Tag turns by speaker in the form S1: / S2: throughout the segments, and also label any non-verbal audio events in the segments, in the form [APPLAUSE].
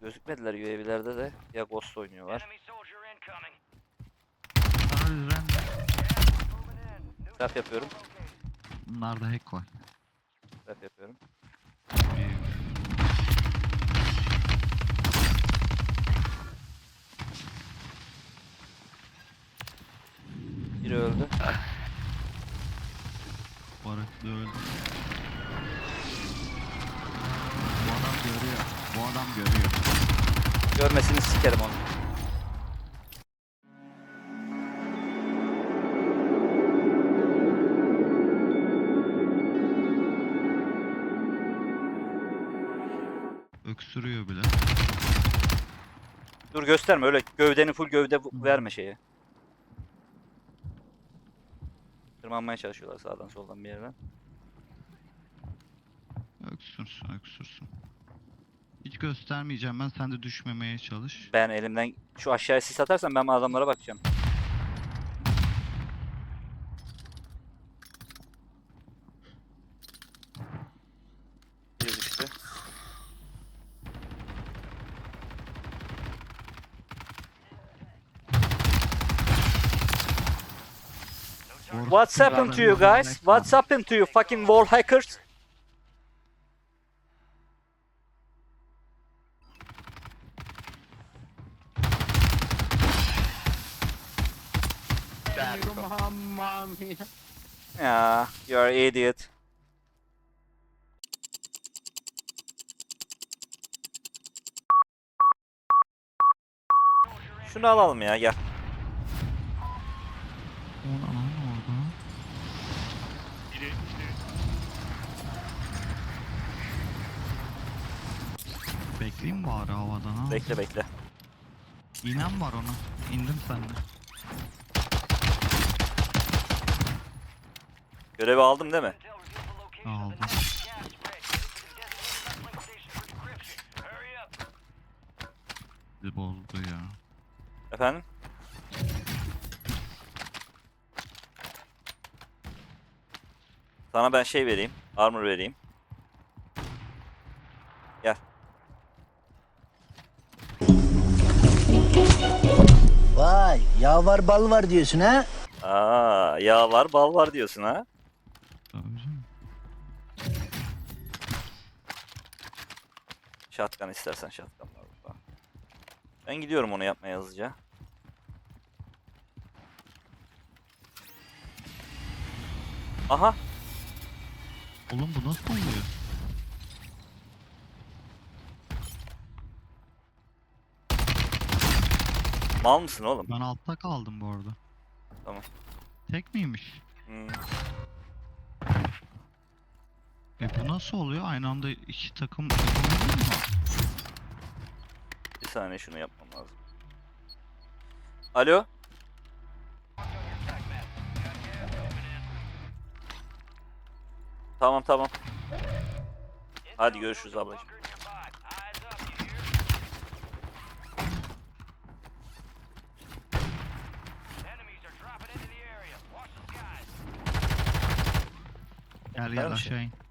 S1: Gözükmediler UAV'lerde de. Ya Ghost oynuyorlar.
S2: New
S1: Trap yapıyorum.
S3: bunlarda hack var.
S1: Trap yapıyorum. Biri öldü.
S3: Baraklı öldü. Bu adam görüyor. Bu adam görüyor.
S1: Görmesini sikerim onu.
S3: Öksürüyor bile.
S1: Dur gösterme öyle gövdeni full gövde verme şeye. Tırmanmaya çalışıyorlar sağdan soldan bir yerden.
S3: Öksürsün öksürsün. Hiç göstermeyeceğim ben. Sen de düşmemeye çalış.
S1: Ben elimden şu aşağıya sis atarsam ben adamlara bakacağım.
S3: Orospu
S1: What's happened to you guys? What's happened to you fucking wall hackers?
S4: Mamma mia.
S1: Yeah, you're an idiot. Şunu alalım ya gel.
S3: Bekleyeyim bari havadan ha.
S1: Bekle bekle.
S3: İğnem var ona. İndim sende.
S1: Görevi aldım değil mi?
S3: Aldım. Bizi bozdu ya.
S1: Efendim? Sana ben şey vereyim. Armor vereyim. Gel.
S5: Vay yağ var bal var diyorsun ha?
S1: Aa, yağ var, bal var diyorsun ha? Shotgun istersen shotgun var burada. Ben gidiyorum onu yapmaya hızlıca. Aha,
S3: Oğlum bu nasıl oluyor?
S1: mal mısın oğlum?
S3: Ben altta kaldım bu arada.
S1: Tamam.
S3: Tek miymiş?
S1: Hmm.
S3: E bu nasıl oluyor? Aynı anda iki takım yapamıyor mu?
S1: Bir saniye şunu yapmam lazım. Alo? Tamam tamam. Hadi görüşürüz ablacığım.
S2: Bunker nearby. Eyes up,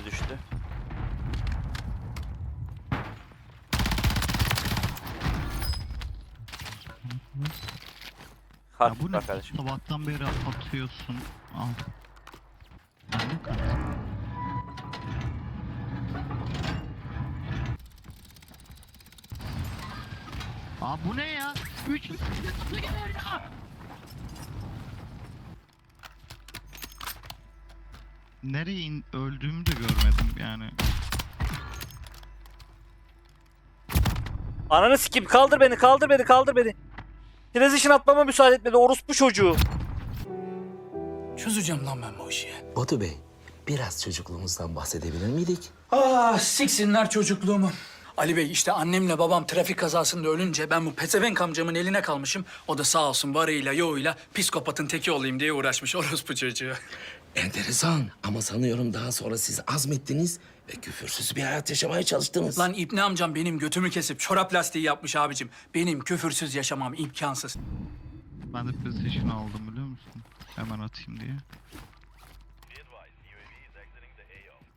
S1: Biri düştü.
S3: Ya
S1: Harp
S3: bu ne?
S1: var kardeşim.
S3: Sabahtan beri atıyorsun. Al. Ben de kat. Aa bu ne ya? Üç Nereye in öldüğümü de görmedim yani.
S1: Ananı sikim kaldır beni kaldır beni kaldır beni. Transition atmama müsaade etmedi orospu çocuğu.
S6: Çözeceğim lan ben bu işi.
S7: Batu Bey, biraz çocukluğumuzdan bahsedebilir miydik?
S6: Ah siksinler çocukluğumu. Ali Bey işte annemle babam trafik kazasında ölünce ben bu pezevenk amcamın eline kalmışım. O da sağ olsun varıyla yoğuyla psikopatın teki olayım diye uğraşmış [LAUGHS] orospu çocuğu.
S7: Enteresan ama sanıyorum daha sonra siz azmettiniz ve küfürsüz bir hayat yaşamaya çalıştınız.
S6: Lan İbni amcam benim götümü kesip çorap lastiği yapmış abicim. Benim küfürsüz yaşamam imkansız.
S3: Ben de PlayStation aldım biliyor musun? Hemen atayım diye.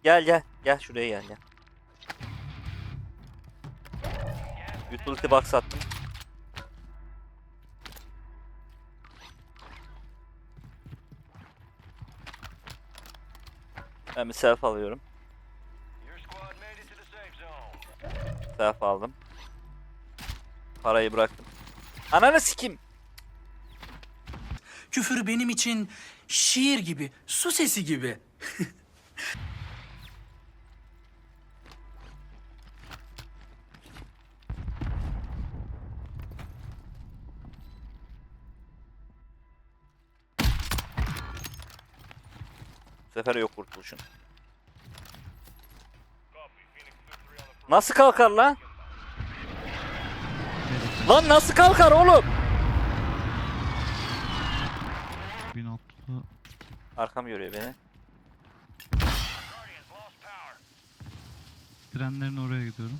S1: Gel gel. Gel şuraya gel gel. Utility box attım. Ben bir self alıyorum. Self aldım. Parayı bıraktım. Ananı sikim.
S6: Küfür benim için şiir gibi, su sesi gibi. [LAUGHS]
S1: Bu sefer yok kurtuluşun. Nasıl kalkar lan? Lan nasıl kalkar oğlum?
S3: 1600
S1: Arkam görüyor beni.
S3: Trenlerin oraya gidiyorum.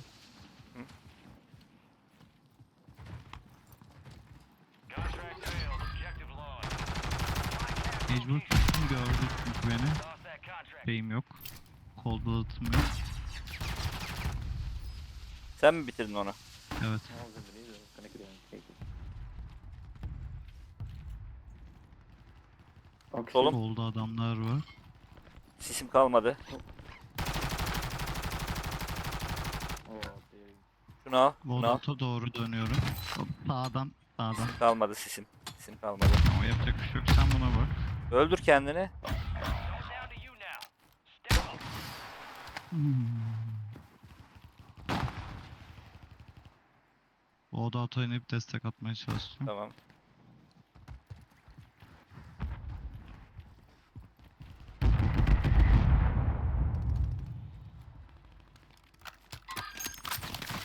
S3: Mecbur tuttum gördü çünkü beni. Şeyim yok. Kol dağıtım yok.
S1: Sen mi bitirdin onu?
S3: Evet.
S1: Solum.
S3: Kolda adamlar var.
S1: Sisim kalmadı. Şunu al. Şunu al.
S3: Doğru dönüyorum. Hop, sağdan, sağdan.
S1: Kalmadı sisim. Sisim kalmadı.
S3: Ama yapacak bir şey yok. Sen buna bak.
S1: Öldür kendini.
S2: Now. Step up.
S3: Vodot'a inip destek atmaya çalışacağım.
S1: Tamam.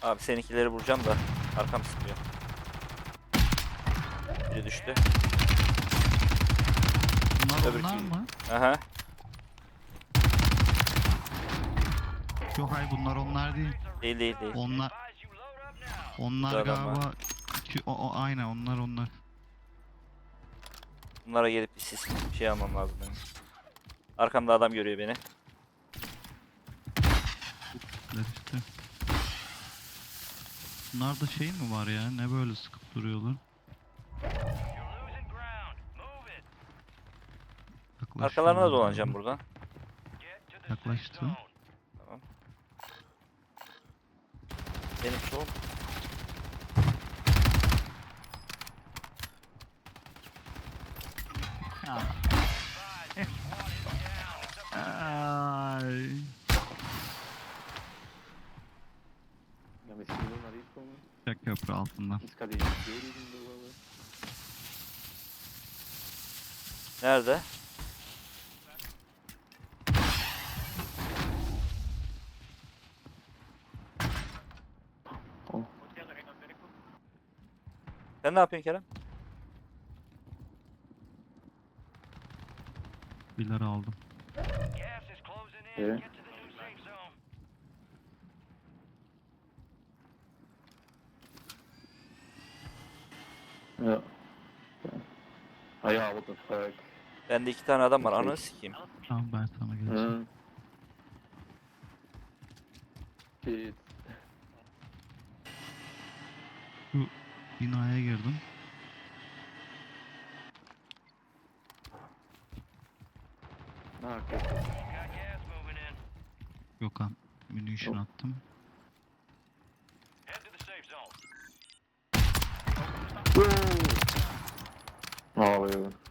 S1: Abi seninkileri vuracağım da arkam sıkıyor. Biri düştü.
S3: Bunlar
S1: Öbür
S3: onlar
S1: kim?
S3: mı?
S1: Aha.
S3: Yok hayır bunlar onlar değil.
S1: Değil değil değil.
S3: Onlar onlar
S1: var.
S3: galiba iki, o, o aynen onlar onlar.
S1: Bunlara gelip bir sis bir şey almam lazım benim. Arkamda adam görüyor beni.
S3: Bunlar işte. Bunlarda şey mi var ya? Ne böyle sıkıp duruyorlar?
S1: Arkalarına dolanacağım buradan.
S3: Yaklaştım.
S2: zone.
S1: Benim sol.
S3: Ay. Çek köprü altından.
S1: Nerede? Sen ne yapıyorsun Kerem?
S3: Bileri aldım.
S8: Ja. Ah ja, what the fuck.
S1: Bende iki tane adam var. Ananı sikeyim.
S3: Tamam ben sana geleceğim.
S8: Hı.
S3: Binaya girdim.
S2: İn.
S3: Gökhan munition attım.
S2: Head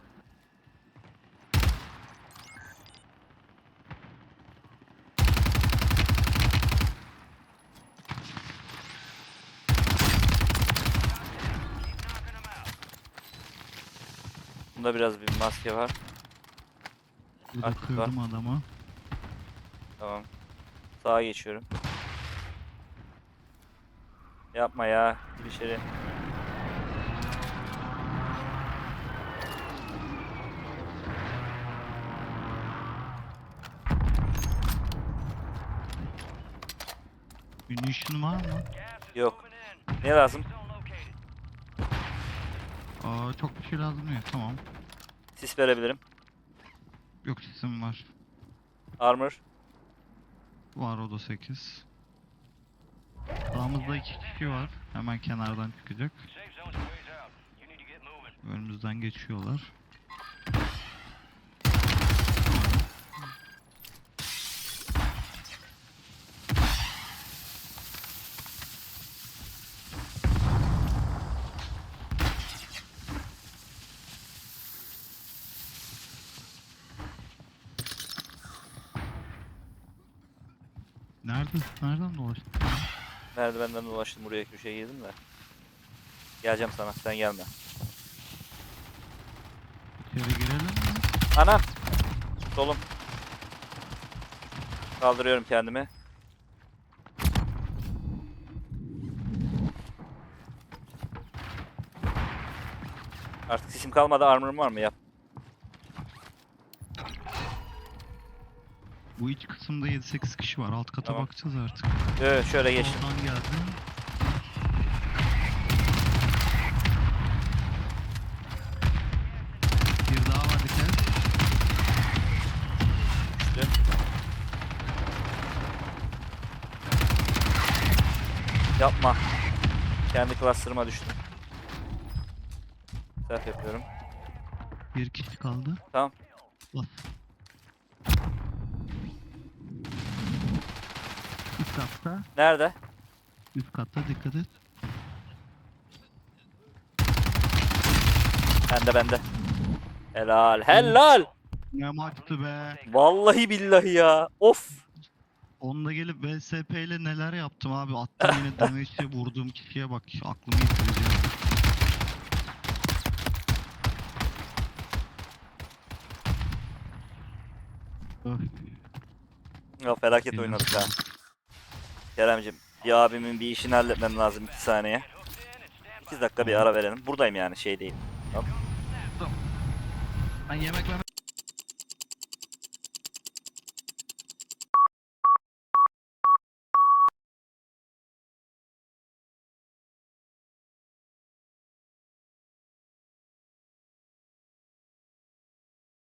S1: Bunda biraz bir maske var.
S3: Burada
S1: Artık
S3: kırdım adama.
S1: Tamam. Sağa geçiyorum. Yapma ya. Gir içeri.
S3: Munition var mı?
S1: Yok. Ne lazım?
S3: Aa, çok bir şey lazım değil. Tamam.
S1: Sis verebilirim.
S3: Yok sesim var.
S1: Armor.
S3: Var o da 8. Sağımızda iki kişi var. Hemen kenardan çıkacak.
S2: Safe zone's a ways out. You need to get moving.
S3: Önümüzden geçiyorlar. Nerede? Nereden dolaştın?
S1: Merdivenden dolaştım buraya köşeye girdim de. Geleceğim sana sen gelme.
S3: İçeri girelim mi?
S1: Anam. Solum. Kaldırıyorum kendimi. Artık sesim kalmadı. Armor'ım var mı? Yap.
S3: Bu iç kısımda 7-8 kişi var. Alt kata
S1: Tamam.
S3: bakacağız artık.
S1: Evet, şöyle geçtim.
S3: Soldan geldi. Bir daha var dikkat.
S1: Yapma. Kendi cluster'ıma düştüm. Self yapıyorum.
S3: Bir kişi kaldı.
S1: Tamam.
S3: Bas. Üst katta.
S1: Nerede?
S3: Üst katta dikkat et.
S1: Bende bende. Helal. Helal.
S3: Ne maçtı be.
S1: Vallahi billahi ya. Of.
S3: Onunla gelip VSP ile neler yaptım abi. Attım yine [LAUGHS] damage'e vurduğum kişiye bak. Aklımı yitireceğim. Öf.
S1: Ya felaket oynadık ha. Keremcim bir abimin bir işini halletmem lazım 2 saniye. 2 dakika bir ara verelim. Buradayım yani şey değil.
S3: Ben yemek